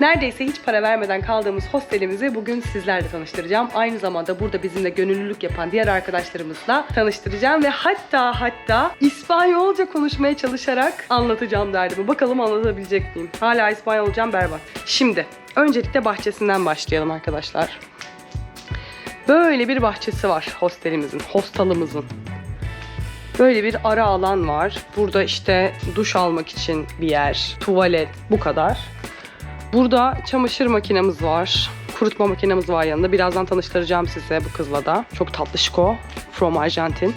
Neredeyse hiç para vermeden kaldığımız hostelimizi bugün sizlerle tanıştıracağım. Aynı zamanda burada bizimle gönüllülük yapan diğer arkadaşlarımızla tanıştıracağım ve hatta hatta İspanyolca konuşmaya çalışarak anlatacağım derdimi. Bakalım anlatabilecek miyim? Hala İspanyolcam berbat. Şimdi öncelikle bahçesinden başlayalım arkadaşlar. Böyle bir bahçesi var hostelimizin, hostalımızın. Böyle bir ara alan var. Burada işte duş almak için bir yer, tuvalet, bu kadar. Burada çamaşır makinemiz var. Kurutma makinemiz var yanında. Birazdan tanıştıracağım size bu kızla da. Çok tatlışko. From Arjantin.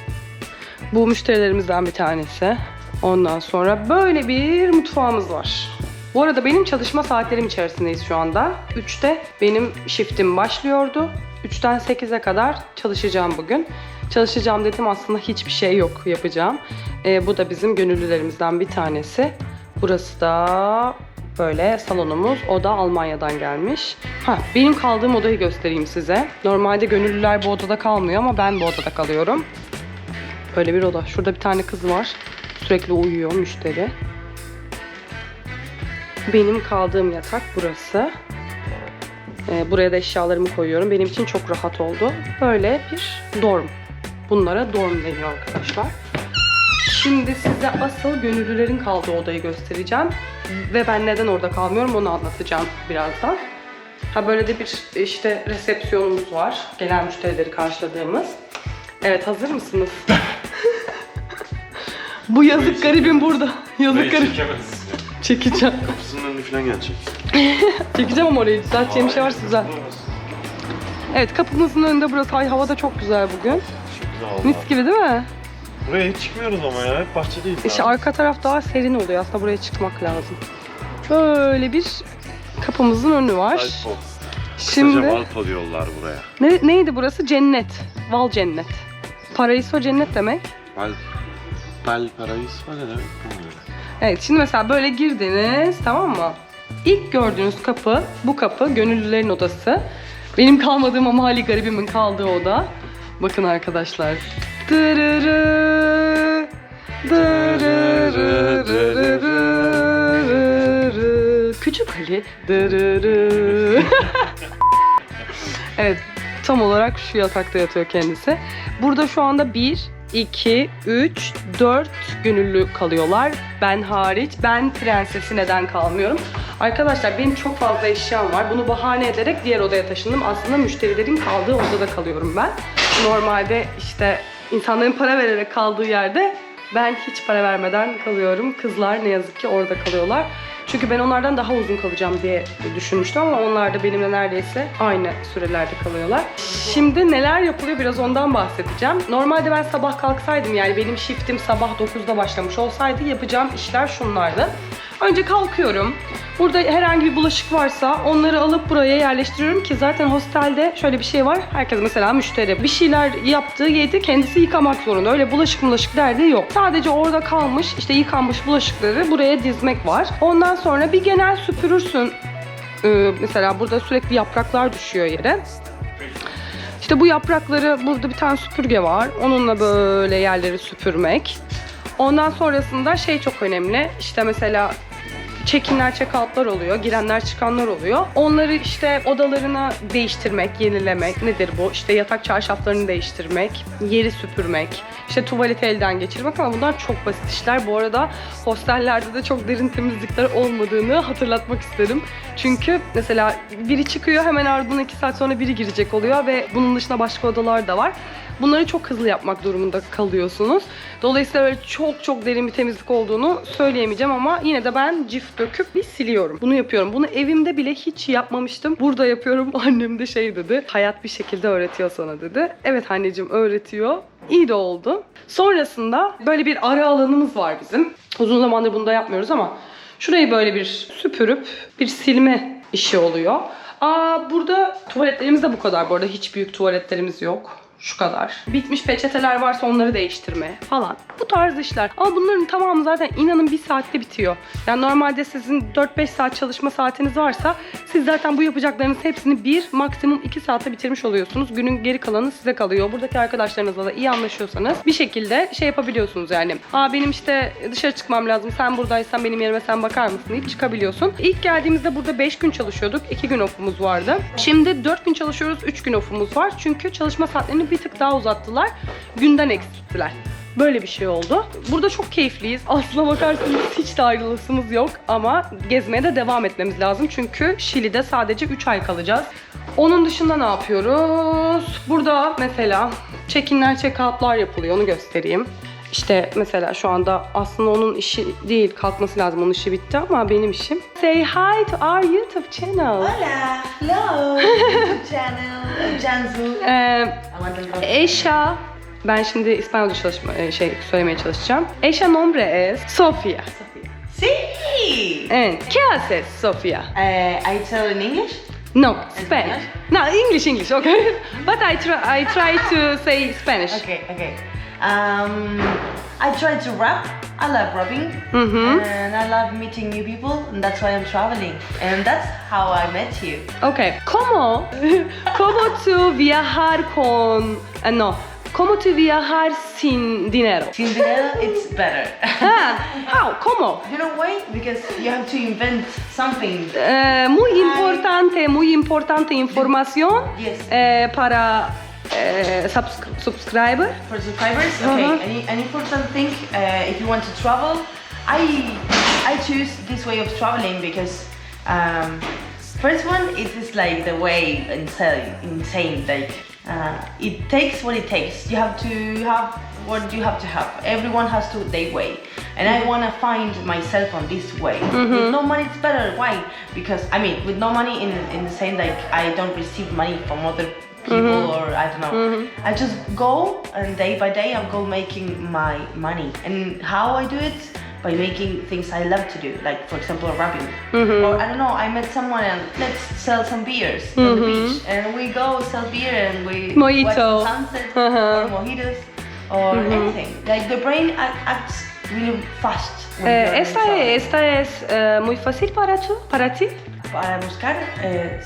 Bu müşterilerimizden bir tanesi. Ondan sonra böyle bir mutfağımız var. Bu arada benim çalışma saatlerim içerisindeyiz şu anda. 3'te benim shiftim başlıyordu. 3'ten 8'e kadar çalışacağım bugün. Çalışacağım dedim aslında hiçbir şey yok yapacağım. Ee, bu da bizim gönüllülerimizden bir tanesi. Burası da böyle salonumuz. O da Almanya'dan gelmiş. Ha, benim kaldığım odayı göstereyim size. Normalde gönüllüler bu odada kalmıyor ama ben bu odada kalıyorum. Böyle bir oda. Şurada bir tane kız var. Sürekli uyuyor müşteri. Benim kaldığım yatak burası. Ee, buraya da eşyalarımı koyuyorum. Benim için çok rahat oldu. Böyle bir dorm. Bunlara dorm deniyor arkadaşlar. Şimdi size asıl gönüllülerin kaldığı odayı göstereceğim. Ve ben neden orada kalmıyorum onu anlatacağım birazdan. Ha böyle de bir işte resepsiyonumuz var. Gelen müşterileri karşıladığımız. Evet hazır mısınız? Bu yazık garibim burada. Yazık garip. çekemezsiniz ya. Çekeceğim. Kapısının önüne falan gelecek. Çekeceğim ama orayı düzelteceğim bir şey varsa güzel. Evet kapımızın önünde burası. Ay hava da çok güzel bugün. Çok güzel oldu. Mis gibi değil mi? Buraya hiç çıkmıyoruz ama ya. Hep bahçedeyiz. İşte abi. arka taraf daha serin oluyor. Aslında buraya çıkmak lazım. Böyle bir kapımızın önü var. Alpo. Şimdi Kısaca Valpo diyorlar buraya. ne, neydi burası? Cennet. Val cennet. Paraiso cennet demek. Val... Val Paraiso ne demek bilmiyorum. Evet şimdi mesela böyle girdiniz tamam mı? İlk gördüğünüz kapı bu kapı gönüllülerin odası. Benim kalmadığım ama hali garibimin kaldığı oda. Bakın arkadaşlar. Küçük Ali. Evet tam olarak şu yatakta yatıyor kendisi. Burada şu anda 1, 2, 3, 4 gönüllü kalıyorlar. Ben hariç. Ben prensesi neden kalmıyorum? Arkadaşlar benim çok fazla eşyam var. Bunu bahane ederek diğer odaya taşındım. Aslında müşterilerin kaldığı odada kalıyorum ben. Normalde işte insanların para vererek kaldığı yerde ben hiç para vermeden kalıyorum. Kızlar ne yazık ki orada kalıyorlar. Çünkü ben onlardan daha uzun kalacağım diye düşünmüştüm ama onlar da benimle neredeyse aynı sürelerde kalıyorlar. Şimdi neler yapılıyor biraz ondan bahsedeceğim. Normalde ben sabah kalksaydım yani benim shiftim sabah 9'da başlamış olsaydı yapacağım işler şunlardı. Önce kalkıyorum. Burada herhangi bir bulaşık varsa onları alıp buraya yerleştiriyorum ki zaten hostelde şöyle bir şey var. Herkes mesela müşteri bir şeyler yaptığı yedi kendisi yıkamak zorunda. Öyle bulaşık bulaşık derdi yok. Sadece orada kalmış işte yıkanmış bulaşıkları buraya dizmek var. Ondan sonra bir genel süpürürsün. Ee, mesela burada sürekli yapraklar düşüyor yere. İşte bu yaprakları burada bir tane süpürge var. Onunla böyle yerleri süpürmek. Ondan sonrasında şey çok önemli. İşte mesela check-inler, check-out'lar oluyor. Girenler, çıkanlar oluyor. Onları işte odalarına değiştirmek, yenilemek. Nedir bu? İşte yatak çarşaflarını değiştirmek, yeri süpürmek, işte tuvaleti elden geçirmek ama bunlar çok basit işler. Bu arada hostellerde de çok derin temizlikler olmadığını hatırlatmak isterim. Çünkü mesela biri çıkıyor hemen ardından 2 saat sonra biri girecek oluyor ve bunun dışında başka odalar da var. Bunları çok hızlı yapmak durumunda kalıyorsunuz. Dolayısıyla öyle çok çok derin bir temizlik olduğunu söyleyemeyeceğim ama yine de ben cif döküp bir siliyorum. Bunu yapıyorum. Bunu evimde bile hiç yapmamıştım. Burada yapıyorum. Annem de şey dedi. Hayat bir şekilde öğretiyor sana dedi. Evet anneciğim öğretiyor. İyi de oldu. Sonrasında böyle bir ara alanımız var bizim. Uzun zamandır bunu da yapmıyoruz ama şurayı böyle bir süpürüp bir silme işi oluyor. Aa burada tuvaletlerimiz de bu kadar bu arada. Hiç büyük tuvaletlerimiz yok. Şu kadar. Bitmiş peçeteler varsa onları değiştirme falan. Bu tarz işler. Ama bunların tamamı zaten inanın bir saatte bitiyor. Yani normalde sizin 4-5 saat çalışma saatiniz varsa siz zaten bu yapacaklarınız hepsini bir maksimum 2 saatte bitirmiş oluyorsunuz. Günün geri kalanı size kalıyor. Buradaki arkadaşlarınızla da iyi anlaşıyorsanız bir şekilde şey yapabiliyorsunuz yani. Aa benim işte dışarı çıkmam lazım. Sen buradaysan benim yerime sen bakar mısın deyip çıkabiliyorsun. İlk geldiğimizde burada 5 gün çalışıyorduk. 2 gün off'umuz vardı. Şimdi 4 gün çalışıyoruz. 3 gün off'umuz var. Çünkü çalışma saatlerini bir tık daha uzattılar. Günden eksilttiler. Böyle bir şey oldu. Burada çok keyifliyiz. Aslına bakarsanız hiç de ayrılasımız yok ama gezmeye de devam etmemiz lazım. Çünkü Şili'de sadece 3 ay kalacağız. Onun dışında ne yapıyoruz? Burada mesela check-inler, check-out'lar yapılıyor. Onu göstereyim. İşte mesela şu anda aslında onun işi değil, kalkması lazım. Onun işi bitti ama benim işim. Say hi to our YouTube channel. Hola, hello, YouTube channel, Jansu. Ee, Eşa, ben şimdi İspanyolca çalışma, e, şey söylemeye çalışacağım. Eşa nombre es Sofia. Sí. And ¿qué haces, Sofia? Uh, I tell in English. No, Spanish. No, English, English, okay. But I try, I try to say Spanish. Okay, okay. Um, I try to rap. I love rapping, Mhm. and I love meeting new people, and that's why I'm traveling. And that's how I met you. Okay. ¿Cómo? ¿Cómo tú viajar con... eh, no. ¿Cómo tú viajar sin dinero? Sin dinero, it's better. Ah, how? ¿Cómo? you know why? Because you have to invent something. Eh, muy importante, muy importante información Yes. eh, para eh, subs- subscriber. For subscribers, okay. Uh-huh. An, an important thing, uh, if you want to travel, I I choose this way of traveling because um, first one it is like the way insane, insane. Like uh, it takes what it takes. You have to have what you have to have. Everyone has to their way, and I wanna find myself on this way. With no money, it's better. Why? Because I mean, with no money, in in the same like I don't receive money from other people or I don't know. I just go and day by day I'm go making my money. And how I do it? By making things I love to do, like for example rapping. Or I don't know, I met someone and let's sell some beers on the beach. And we go sell beer and we Mojito. watch the sunset Uh-huh. or mojitos or anything. Like the brain acts really fast. Eh, esta, traveling. esta es eh, muy fácil para, tú, para ti. Para buscar, eh,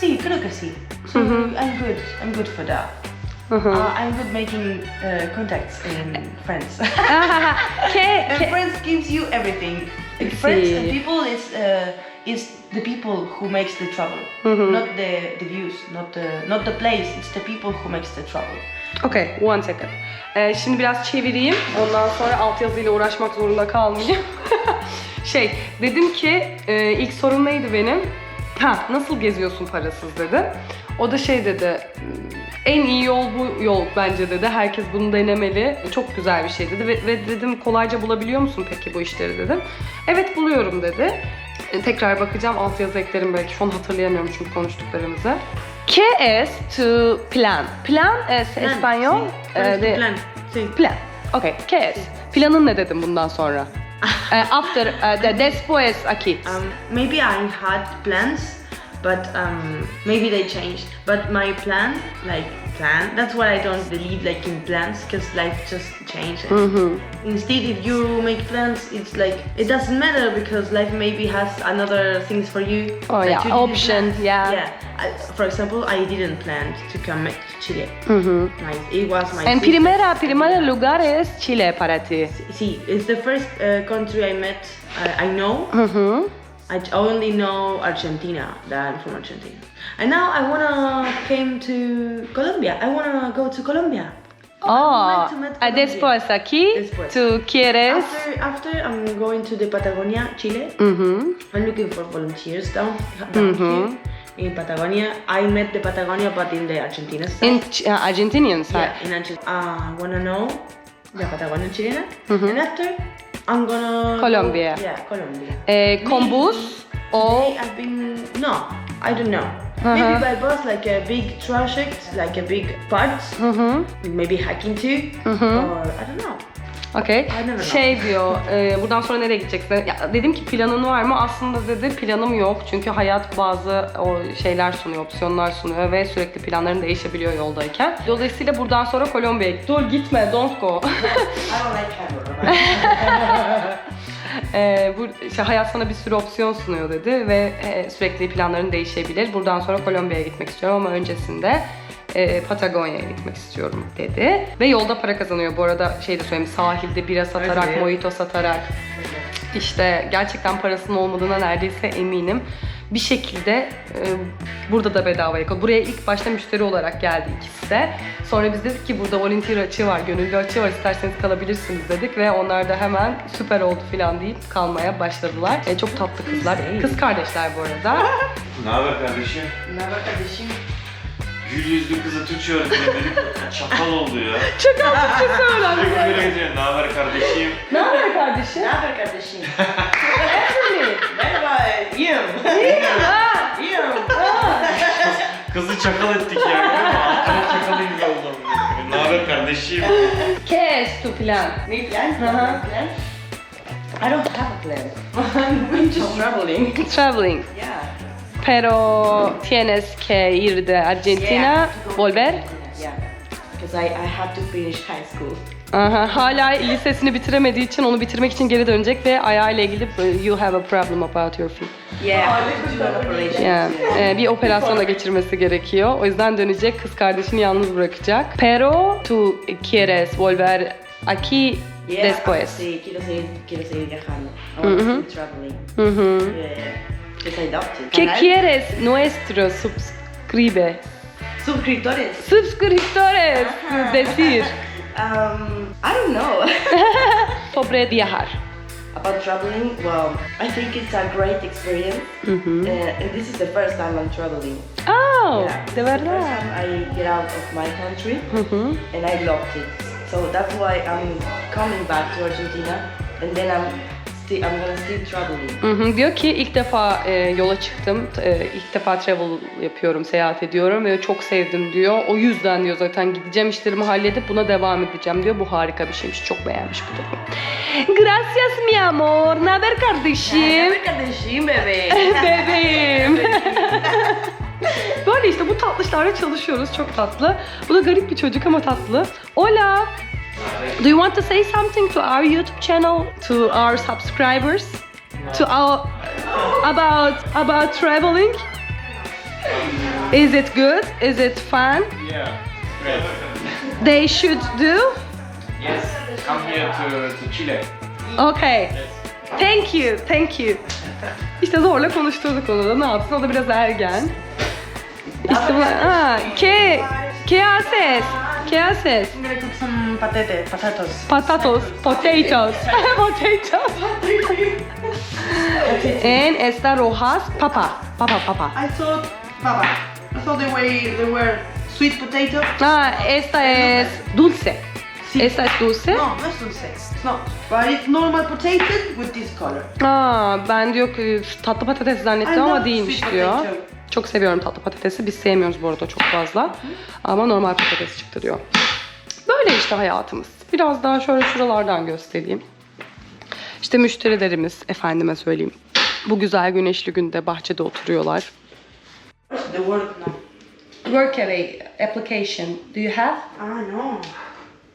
sí, creo que sí. So I'm good. I'm good for that. Ujú. Uh, I'm good making uh, contacts and friends. ¿Qué, and qué- friends gives you everything. Like friends Sí. and people is uh, is the people who makes the travel, not the, the views, not the not the place. It's the people who makes the travel. Okay, one second. Ee, şimdi biraz çevireyim. Ondan sonra altyazıyla uğraşmak zorunda kalmayayım. şey, dedim ki e, ilk sorun neydi benim? Ha, nasıl geziyorsun parasız dedi. O da şey dedi, en iyi yol bu yol bence dedi. Herkes bunu denemeli. Çok güzel bir şey dedi. Ve, ve dedim kolayca bulabiliyor musun peki bu işleri dedim. Evet buluyorum dedi. E, tekrar bakacağım altyazı eklerim belki. Şu an hatırlayamıyorum çünkü konuştuklarımızı. ¿Qué es tu plan? Plan es español. Sí. eh, de- plan? Sí. Plan. Okay. ¿Qué es? Planın ne dedim bundan sonra? Eh, after, eh, de, después aquí. Um, maybe I had plans, but um, maybe they changed. But my plan, like plan, that's why I don't believe like in plans, because life just changes. Instead, if you make plans, it's like it doesn't matter because life maybe has another things for you. Oh, yeah, you options, yeah. Yeah. I, for example, I didn't plan to come to Chile. Mm-hmm. My, it was my. En primera, primera lugar es Chile para ti. See, it's the first uh, country I met. I, I know. Ujú. I only know Argentina, that I'm from Argentina. And now I wanna came to Colombia. I wanna go to Colombia. Oh, to eh, Colombia. después aquí, Después. tú quieres. After, after I'm going to the Patagonia, Chile. Ujú. I'm looking for volunteers down, down here in Patagonia. I met the Patagonia, but in the Argentina side. Ch- ah, Argentinian side. yeah, in Argentina. Uh, I wanna know the Patagonia Chilena. And after, I'm gonna go- Colombia. yeah, Colombia. Eh, con bus o Maybe I've been no, I don't know. Uh-huh. Maybe by bus, like a big traject, like a big part, hı. maybe hiking too, Mhm. or I don't know. Okey. Şey diyor, e, buradan sonra nereye gideceksin? Ya, dedim ki planın var mı? Aslında dedi planım yok. Çünkü hayat bazı o şeyler sunuyor, opsiyonlar sunuyor ve sürekli planların değişebiliyor yoldayken. Dolayısıyla buradan sonra Kolombiya'ya git. Dur gitme, don't go. E, bu işte hayat sana bir sürü opsiyon sunuyor dedi ve e, sürekli planların değişebilir. Buradan sonra Kolombiya'ya gitmek istiyorum ama öncesinde e, Patagonya'ya gitmek istiyorum dedi. Ve yolda para kazanıyor. Bu arada şey de söyleyeyim sahilde bira satarak, Evet. mojito satarak. İşte gerçekten parasının olmadığına neredeyse eminim. Bir şekilde e, burada da bedava yakaladı. Buraya ilk başta müşteri olarak geldi ikisi de. Sonra biz dedik ki burada volunteer açığı var, gönüllü açığı var isterseniz kalabilirsiniz dedik ve onlar da hemen süper oldu falan deyip kalmaya başladılar. E, çok tatlı kızlar. Kız kardeşler bu arada. Ne haber kardeşim? Never kardeşim. Gül yüzlü kızı Türkçe öğretmeni. Çakal oldu ya. Tatlı söylendi. Sürekli böyle gidiyor. Ne haber kardeşim? Ne haber kardeşim? Never kardeşim. Anthony. Merhaba, iyiyim. Ha, İyiyim. Kızı çakal ettik ya. görüyor musun? Altına çakal gibi oldum. Ne haber kardeşim? ¿Qué es tu plan? Mi plan? Ajá. plan? I don't have a plan. I'm just traveling. Traveling. Yeah. Pero tienes que ir de Argentina, Yeah, volver. Yeah. Because I, I have to finish high school. Aha, hala lisesini bitiremediği için onu bitirmek için geri dönecek ve ayağıyla ilgili you have a problem about your feet. Yeah, I have to do an operation. Yani e, bir operasyona geçirmesi gerekiyor. O yüzden dönecek, kız kardeşini yalnız bırakacak. Pero tú quieres volver aquí Yeah, después. Sí, quiero seguir, quiero seguir viajando. I want Mhm. to keep traveling. Hı hı. Yeah, yeah. Because I ¿Qué quieres nuestro subscribe? Suscriptores. Suscriptores decir Um, I don't know. sobre viajar. About traveling, well, I think it's a great experience. Hı hı. Uh, and this is the first time I'm traveling. Oh, Yeah, de it's the first time I get out of my country, Hı hı. and I loved it. So that's why I'm coming back to Argentina, and then I'm I'm gonna still traveling. Hı hı. Diyor ki ilk defa e, yola çıktım, e, ilk defa travel yapıyorum, seyahat ediyorum ve çok sevdim diyor. O yüzden diyor zaten gideceğim işlerimi halledip buna devam edeceğim diyor. Bu harika bir şeymiş, çok beğenmiş bu durumu. Gracias mi amor, ne haber kardeşim? kardeşim bebe. Bebeğim. Böyle işte bu tatlışlarla çalışıyoruz, çok tatlı. Bu da garip bir çocuk ama tatlı. Hola. Do you want to say something to our YouTube channel, to our subscribers, to our about about traveling? Is it good? Is it fun? Yeah, great. They should do. Yes, come here to, to Chile. Okay. Thank you, thank you. İşte zorla konuşturduk onu da. Ne yapsın? O da biraz ergen. İşte bu... Ha, ¿qué? ¿Qué haces? ¿Qué haces? Gonna cook some patete, patatos. Patatos, potatoes, potatoes. En esta rojas, papa, papa, papa. I thought, Baba, I thought they were, they were sweet potato. Ah, esta es dulce. Esta es dulce. No, no it's dulce. Not. But it's normal potato with this color. Aa, ben diyor ki tatlı patates zannettim ama değilmiş diyor. potato. Çok seviyorum tatlı patatesi. Biz sevmiyoruz bu arada çok fazla. Ama normal patates çıktı diyor. Böyle işte hayatımız. Biraz daha şöyle şuralardan göstereyim. İşte müşterilerimiz, efendime söyleyeyim. Bu güzel güneşli günde bahçede oturuyorlar. The word now. Workaway application do you have? Ah, no.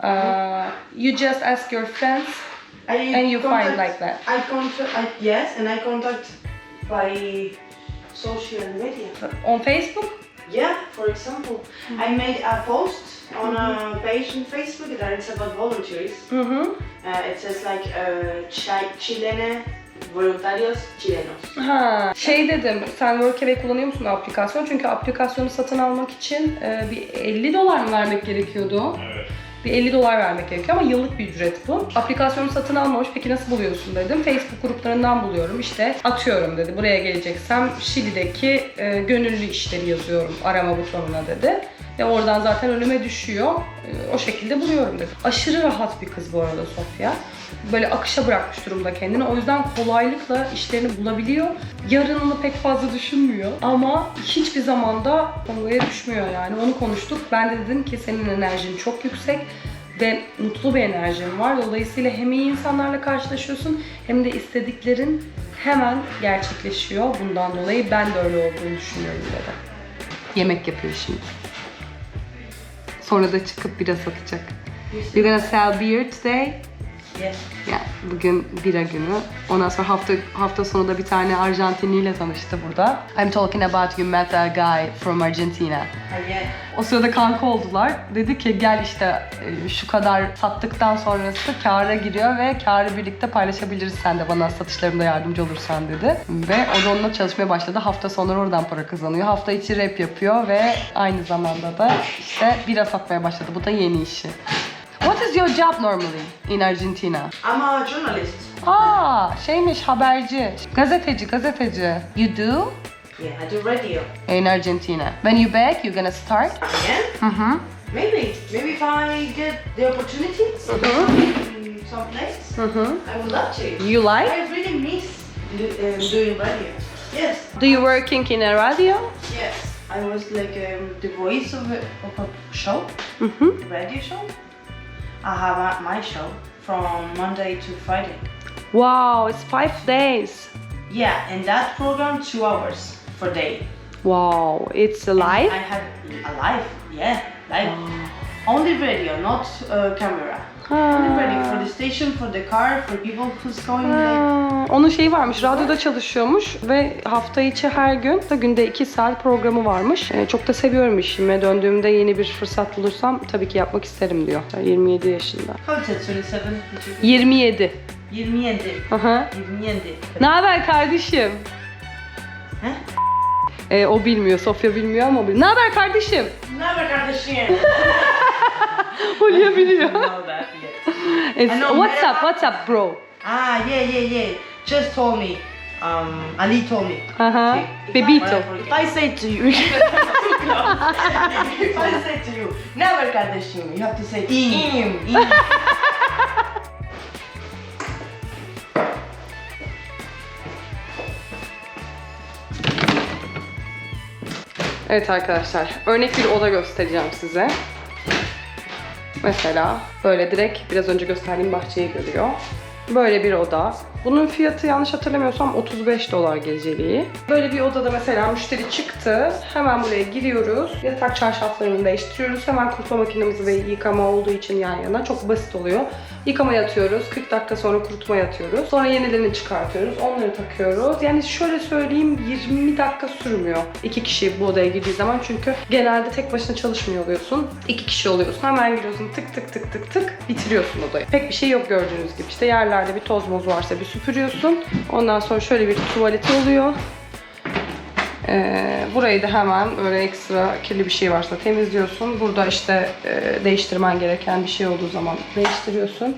Uh, you just ask your friends I And you find contact- like that? I contact, I, yes, and I contact by social media. on Facebook. Yeah, for example, I made a post on a page on Facebook that it's about volunteers. Hı hı. Uh, it says like uh, chi- Chilene voluntarios chilenos. Ha, şey dedim, sen Workaway kullanıyor musun aplikasyon? Çünkü aplikasyonu satın almak için e, bir 50 dolar mı vermek gerekiyordu? Evet. Bir 50 dolar vermek gerekiyor ama yıllık bir ücret bu. Aplikasyonu satın almamış, peki nasıl buluyorsun dedim. Facebook gruplarından buluyorum işte. Atıyorum dedi, buraya geleceksem Şili'deki e, gönüllü işleri yazıyorum arama butonuna dedi. Ve oradan zaten önüme düşüyor. E, o şekilde buluyorum dedi. Aşırı rahat bir kız bu arada Sofya. Böyle akışa bırakmış durumda kendini. O yüzden kolaylıkla işlerini bulabiliyor. Yarınını pek fazla düşünmüyor. Ama hiçbir zamanda Kongo'ya düşmüyor yani. Onu konuştuk. Ben de dedim ki senin enerjin çok yüksek. ve mutlu bir enerjin var. Dolayısıyla hem iyi insanlarla karşılaşıyorsun hem de istediklerin hemen gerçekleşiyor. Bundan dolayı ben de öyle olduğunu düşünüyorum dedi. Yemek yapıyor şimdi. Sonra da çıkıp bira satacak. You're gonna sell beer today? Yes. Ya bugün bira günü. Ondan sonra hafta hafta sonu da bir tane Arjantinliyle tanıştı burada. I'm talking about you met a guy from Argentina. O sırada kanka oldular. Dedi ki gel işte e, şu kadar sattıktan sonrası kâra giriyor ve kârı birlikte paylaşabiliriz sen de bana satışlarımda yardımcı olursan dedi. Ve o da onunla çalışmaya başladı. Hafta sonları oradan para kazanıyor. Hafta içi rap yapıyor ve aynı zamanda da işte bira satmaya başladı. Bu da yeni işi. What is your job normally in Argentina? I'm a journalist. Aa, şeymiş haberci. Gazeteci, gazeteci. You do Yeah, I do radio. in Argentina. When you back, you're gonna start. Again? Hı. Maybe. Maybe if I get the opportunity Mhm. in some place, hı. I would love to. You like? I really miss do, um, doing radio. Yes. Do you working in a radio? Yes. I was like um, the voice of a, of a show, hı. radio show. I have uh, my show from Monday to Friday. Wow, it's five days. Yeah, and that program two hours per day. Wow, it's live. I have a live, yeah, live. Only radio, not uh, camera. Only radio for the station, for the car, for people who's going like. Onun şeyi varmış, radyoda çalışıyormuş ve hafta içi her gün da günde 2 saat programı varmış. Ee, çok da seviyorum işimi. Döndüğümde yeni bir fırsat bulursam tabii ki yapmak isterim diyor. 27 yaşında. İs it? 27? 27. 27. Aha. 27. Ne haber kardeşim? He? Ee, o bilmiyor, Sofya bilmiyor ama o biliyor. Ne haber kardeşim? Ne haber kardeşim? Hulya biliyor. know that yet. It's, I know, what's up, what's up bro? Ah, yeah, yeah, yeah. Just told me. Um, Ali told me. If Bebito. I- If I say to you, if I say to you, never kardeşim, you have to say im. im. Evet arkadaşlar, örnek bir oda göstereceğim size. Mesela böyle direkt biraz önce gösterdiğim bahçeyi görüyor. Böyle bir oda. Bunun fiyatı yanlış hatırlamıyorsam 35 dolar geceliği. Böyle bir odada mesela müşteri çıktı. Hemen buraya giriyoruz. Yatak çarşaflarını değiştiriyoruz. Hemen kurutma makinemizi ve yıkama olduğu için yan yana. Çok basit oluyor. Yıkamaya atıyoruz. 40 dakika sonra kurutmaya atıyoruz. Sonra yenilerini çıkartıyoruz. Onları takıyoruz. Yani şöyle söyleyeyim 20 dakika sürmüyor. İki kişi bu odaya girdiği zaman çünkü genelde tek başına çalışmıyor oluyorsun. İki kişi oluyorsun. Hemen giriyorsun tık tık tık tık tık bitiriyorsun odayı. Pek bir şey yok gördüğünüz gibi. İşte yerlerde bir toz moz varsa bir süpürüyorsun. Ondan sonra şöyle bir tuvaleti oluyor. Ee, burayı da hemen böyle ekstra kirli bir şey varsa temizliyorsun. Burada işte e, değiştirmen gereken bir şey olduğu zaman değiştiriyorsun.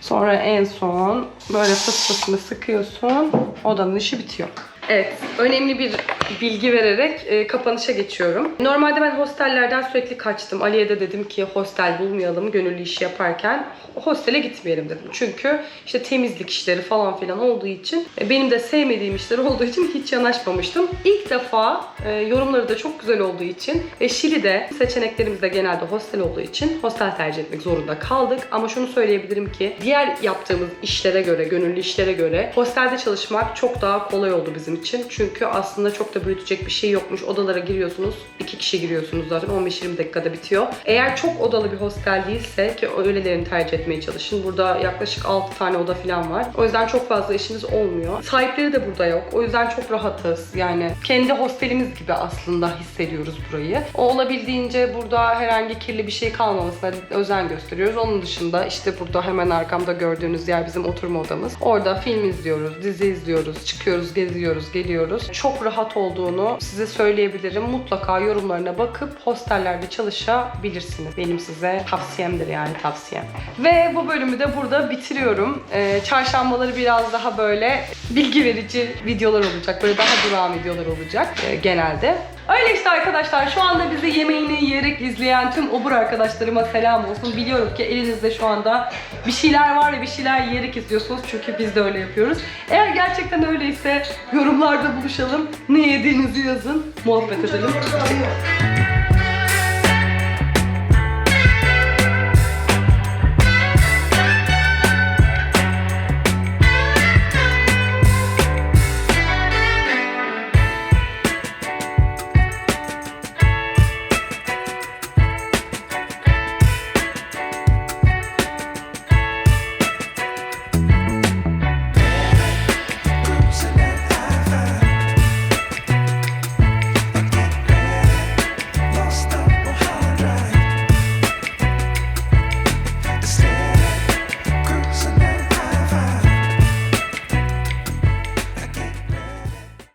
Sonra en son böyle fıs fısını sıkıyorsun. Odanın işi bitiyor. Evet, önemli bir bilgi vererek e, kapanışa geçiyorum. Normalde ben hostellerden sürekli kaçtım. Ali'ye de dedim ki hostel bulmayalım gönüllü iş yaparken. Hostele gitmeyelim dedim. Çünkü işte temizlik işleri falan filan olduğu için e, benim de sevmediğim işler olduğu için hiç yanaşmamıştım. İlk defa e, yorumları da çok güzel olduğu için ve Şili'de seçeneklerimiz de genelde hostel olduğu için hostel tercih etmek zorunda kaldık. Ama şunu söyleyebilirim ki diğer yaptığımız işlere göre, gönüllü işlere göre hostelde çalışmak çok daha kolay oldu bizim için. Çünkü aslında çok da büyütecek bir şey yokmuş. Odalara giriyorsunuz. iki kişi giriyorsunuz zaten 15-20 dakikada bitiyor. Eğer çok odalı bir hostel değilse ki öylelerini tercih etmeye çalışın. Burada yaklaşık 6 tane oda falan var. O yüzden çok fazla işiniz olmuyor. Sahipleri de burada yok. O yüzden çok rahatız. Yani kendi hostelimiz gibi aslında hissediyoruz burayı. O olabildiğince burada herhangi kirli bir şey kalmamasına özen gösteriyoruz. Onun dışında işte burada hemen arkamda gördüğünüz yer bizim oturma odamız. Orada film izliyoruz, dizi izliyoruz, çıkıyoruz, geziyoruz, geliyoruz. Çok rahat olduğunu size söyleyebilirim. Mutlaka yorumlarına bakıp hostellerde çalışabilirsiniz. Benim size tavsiyemdir yani tavsiyem. Ve bu bölümü de burada bitiriyorum. Ee, çarşambaları biraz daha böyle bilgi verici videolar olacak. Böyle daha durağan videolar olacak e, genelde. Öyle işte arkadaşlar şu anda bizi yemeğini yiyerek izleyen tüm obur arkadaşlarıma selam olsun. Biliyorum ki elinizde şu anda bir şeyler var ve bir şeyler yiyerek izliyorsunuz. Çünkü biz de öyle yapıyoruz. Eğer gerçekten öyleyse yorumlarda buluşalım. Ne yediğinizi yazın. Muhabbet edelim.